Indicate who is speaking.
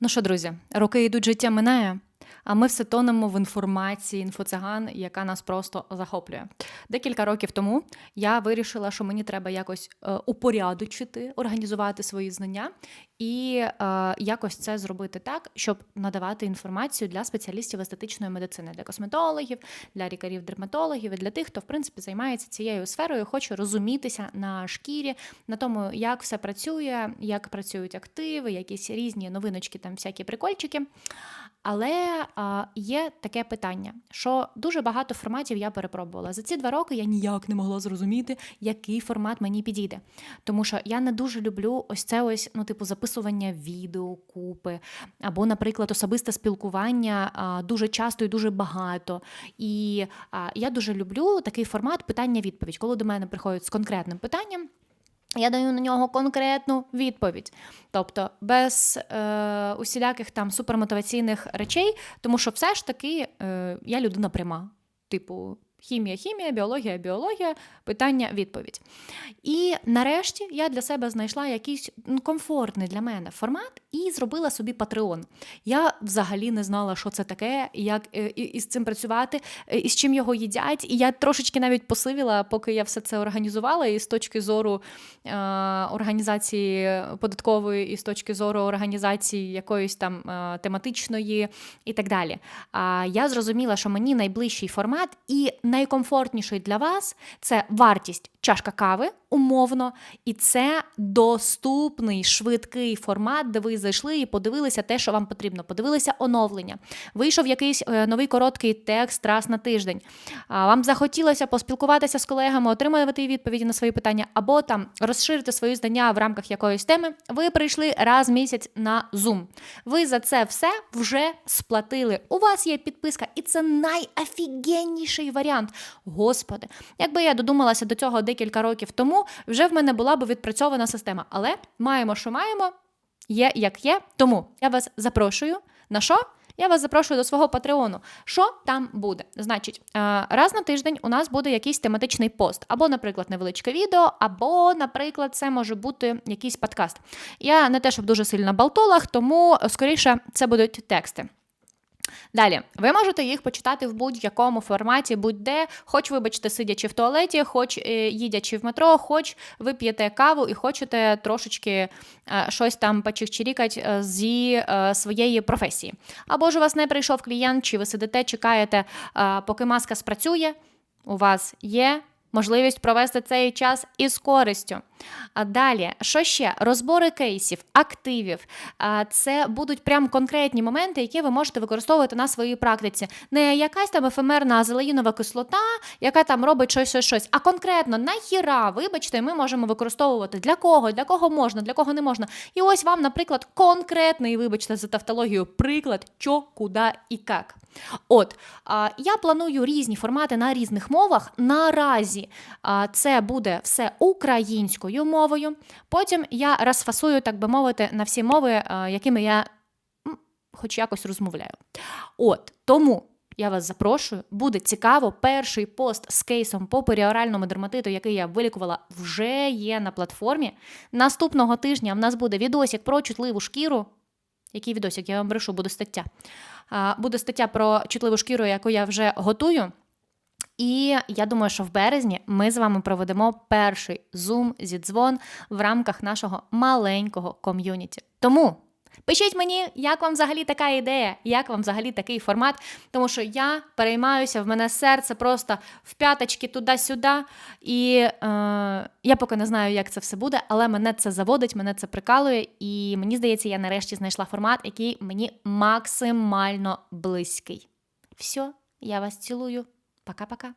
Speaker 1: Ну що, друзі, роки йдуть, життя минає, а ми все тонемо в інформації, інфоциган, яка нас просто захоплює. Декілька років тому я вирішила, що мені треба якось е, упорядочити, організувати свої знання і е, якось це зробити так, щоб надавати інформацію для спеціалістів естетичної медицини, для косметологів, для лікарів-дерматологів і для тих, хто в принципі займається цією сферою, хоче розумітися на шкірі, на тому, як все працює, як працюють активи, якісь різні новиночки, там всякі прикольчики. Але а, є таке питання, що дуже багато форматів я перепробувала. За ці два роки я ніяк не могла зрозуміти, який формат мені підійде. Тому що я не дуже люблю ось це ось, ну, типу, записування відео, купи, або, наприклад, особисте спілкування дуже часто і дуже багато. І я дуже люблю такий формат питання-відповідь, коли до мене приходять з конкретним питанням. Я даю на нього конкретну відповідь, тобто без е, усіляких там супермотиваційних речей, тому що все ж таки е, я людина пряма. Типу, хімія, хімія, біологія, біологія, питання, відповідь. І нарешті я для себе знайшла якийсь ну, комфортний для мене формат і зробила собі Patreon. Я взагалі не знала, що це таке, як е, і, і з цим працювати, е, і з чим його їдять. І я трошечки навіть посивіла, поки я все це організувала, і з точки зору е, організації податкової, і з точки зору організації якоїсь там е, тематичної і так далі. А я зрозуміла, що мені найближчий формат і найкомфортніший для вас це вартість чашка кави умовно, і це доступний швидкий формат, де ви зайшли і подивилися те, що вам потрібно. Подивилися оновлення. Вийшов якийсь е, новий короткий текст раз на тиждень. Вам захотілося поспілкуватися з колегами, отримувати відповіді на свої питання, або там розширити свої знання в рамках якоїсь теми. Ви прийшли раз в місяць на Zoom. Ви за це все вже сплатили. У вас є підписка, і це найофігенніший варіант. Господи, якби я додумалася до цього декілька років тому, вже в мене була б відпрацьована система. Але маємо, що маємо, є як є. Тому я вас запрошую на що? Я вас запрошую до свого патреону. Що там буде? Значить, е, раз на тиждень у нас буде якийсь тематичний пост, або, наприклад, невеличке відео, або, наприклад, це може бути якийсь подкаст. Я не те, щоб дуже сильно балтолах, тому скоріше це будуть тексти. Далі, ви можете їх почитати в будь-якому форматі, будь-де, хоч, вибачте, сидячи в туалеті, хоч е, їдячи в метро, хоч ви п'єте каву і хочете трошечки е, щось там почикчирікать е, зі своєї професії. Або ж у вас не прийшов клієнт, чи ви сидите, чекаєте, поки маска спрацює. У вас є можливість провести цей час із користю. А далі, що ще? Розбори кейсів, активів. Це будуть прям конкретні моменти, які ви можете використовувати на своїй практиці. Не якась там ефемерна азелаїнова кислота, яка там робить щось, щось, щось. А конкретно нахіра, вибачте, ми можемо використовувати для кого, для кого можна, для кого не можна. І ось вам, наприклад, конкретний, вибачте, за тавтологію, приклад, що, куди і як. От, я планую різні формати на різних мовах. Наразі це буде все українською мовою. Потім я розфасую, так би мовити, на всі мови, якими я хоч якось розмовляю. От, тому. Я вас запрошую, буде цікаво. Перший пост з кейсом по періоральному дерматиту, який я вилікувала, вже є на платформі. Наступного тижня в нас буде відосик про чутливу шкіру. Який відосик? Я вам брешу, буде стаття. Буде стаття про чутливу шкіру, яку я вже готую. І я думаю, що в березні ми з вами проведемо перший зум зі дзвон в рамках нашого маленького ком'юніті. Тому пишіть мені, як вам взагалі така ідея, як вам взагалі такий формат, тому що я переймаюся, в мене серце просто в п'яточки туди-сюди. І е, я поки не знаю, як це все буде, але мене це заводить, мене це прикалує, і мені здається, я нарешті знайшла формат, який мені максимально близький. Все, я вас цілую. Пока-пока.